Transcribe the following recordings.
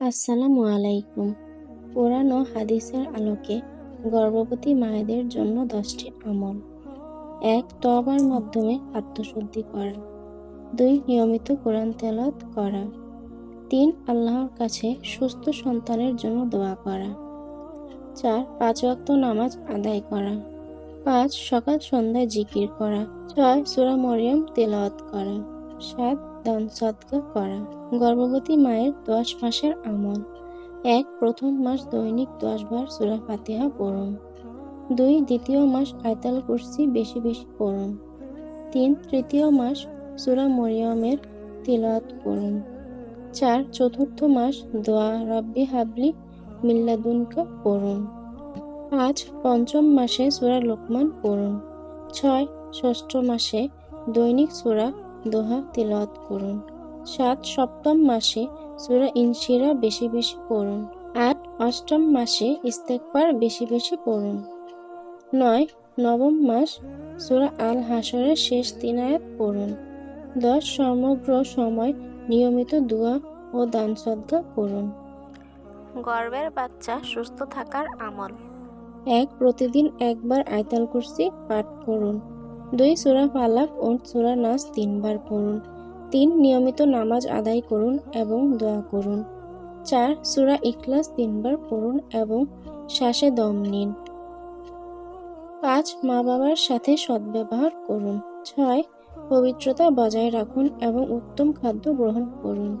আসসালামু আলাইকুম। ও হাদিসের আলোকে গর্ভবতী মায়েদের জন্য দশটি আমল। এক তবার মাধ্যমে আত্মশুদ্ধি করা। দুই, নিয়মিত কোরআন তেলাওয়াত করা। তিন, আল্লাহর কাছে সুস্থ সন্তানের জন্য দোয়া করা। চার, পাঁচ ওয়াক্ত নামাজ আদায় করা। পাঁচ, সকাল সন্ধ্যায় জিকির করা। ছয়, সূরা মরিয়ম তেলাওয়াত করা। সাত দান সদকা করা। গর্ভবতী মায়ের দশ মাসের আমল। এক, প্রথম মাস দৈনিক দশ বার সূরা ফাতিহা পড়ুন। দুই, দ্বিতীয় মাস আয়তাল কুরসি বেশি বেশি পড়ুন। তিন, তৃতীয় মাস সূরা মরিয়মের তিলাওয়াত করুন চার, চতুর্থ মাস দোয়া রব্বি হাবলি মিল্লাদুনকা পড়ুন। পাঁচ, পঞ্চম মাসে সূরা লোকমান পড়ুন। ছয়, ষষ্ঠ মাসে দৈনিক সূরা দোহা তিলাওয়াত করুন। সাত সপ্তম মাসে সূরা ইনশিরা বেশি বেশি পড়ুন। আট অষ্টম মাসে ইস্তেকবার বেশি বেশি পড়ুন। নয় নবম মাস সূরা আল হাসরের শেষ তিন আয়াত পড়ুন। দশ সমগ্র সময় নিয়মিত দোয়া ও দান সদ্গা করুন। গর্ভের বাচ্চা সুস্থ থাকার আমল। এক প্রতিদিন একবার আয়তাল কুরসি পাঠ করুন। দুই সূরা ফালাক ও সুরা নাস তিনবার পড়ুন। তিন নিয়মিত নামাজ আদায় করুন এবং দোয়া করুন। চার সূরা ইখলাস তিনবার পড়ুন এবং শ্বাসে দম নিন। পাঁচ মা বাবার সাথে সদ্ব্যবহার করুন। ছয় পবিত্রতা বজায় রাখুন এবং উত্তম খাদ্য গ্রহণ করুন।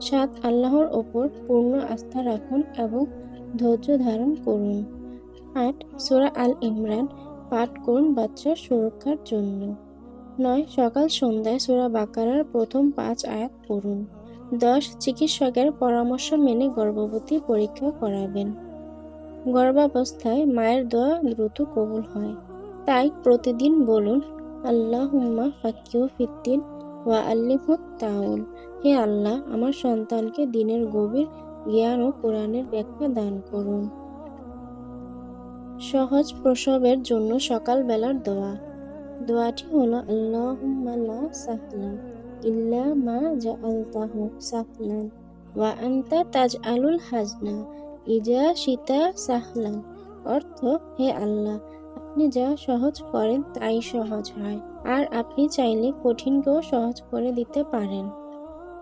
সাত আল্লাহর ওপর পূর্ণ আস্থা রাখুন এবং ধৈর্য ধারণ করুন। আট সূরা আল ইমরান পাঠ করুন বাচ্চার সুরক্ষার জন্য? নয়, সকাল সন্ধ্যায় সূরা বাকারার প্রথম পাঁচ আয়াত পড়ুন। দশ, চিকিৎসকের পরামর্শ মেনে গর্ভবতী পরীক্ষা করাবেন। গর্ভাবস্থায় মায়ের দোয়া দ্রুত কবুল হয়। তাই প্রতিদিন বলুন আল্লাহ হুম্মা ফাকিউ ফিদ্দিন ওয়া আল্লিমুত তাউল। হে আল্লাহ, আমার সন্তানকে দিনের গভীর জ্ঞান ও কোরআনের ব্যাখ্যা দান করুন। সহজ প্রসবের জন্য সকালবেলার দোয়া। দোয়াটি হলো, আল্লাহুম্মা লা সাহলা ইল্লা মা জাআলতাহু সাহলান ওয়া আনতা তাজআলুল হাজনা ইজা শীতা সাহলান অর্থ, হে আল্লাহ, আপনি যা সহজ করেন তাই সহজ হয়, আর আপনি চাইলে কঠিনকেও সহজ করে দিতে পারেন।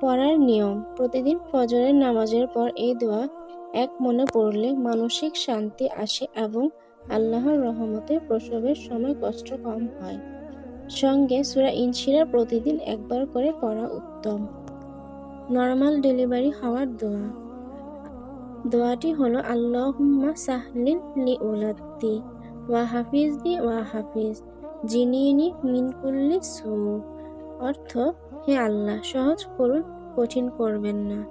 পড়ার নিয়ম, প্রতিদিন ফজরের নামাজের পর এই দোয়া এক মনে পড়লে মানসিক শান্তি আসে এবং আল্লাহর রহমতে প্রসবের সময় কষ্ট কম হয়। সঙ্গে সুরা ইনশিরা প্রতিদিন একবার করে পড়া উত্তম। নর্মাল ডেলিভারি হওয়ার দোয়া। দোয়াটি হলো, আল্লাহুম্মা সাহলিন লি উলাদ্দি ওয়া হাফিজদি ওয়া হাফিজ, জিনিনি মিন কুল্লি সু অর্থ, হে আল্লাহ, সহজ করুন, কঠিন করবেন না।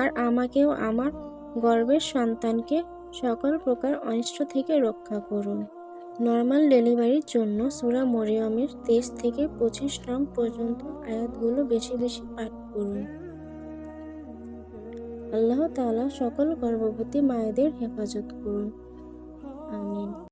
আর আমাকেও আমার গর্বের সন্তানকে সকল প্রকার অনিষ্ট থেকে রক্ষা করুন। নর্মাল ডেলিভারির জন্য সুরা মরিয়মের তেইশ থেকে পঁচিশ নং পর্যন্ত আয়াতগুলো বেশি বেশি পাঠ করুন। আল্লাহ তালা সকল গর্ভবতী মায়েদের হেফাজত করুন। আমিন।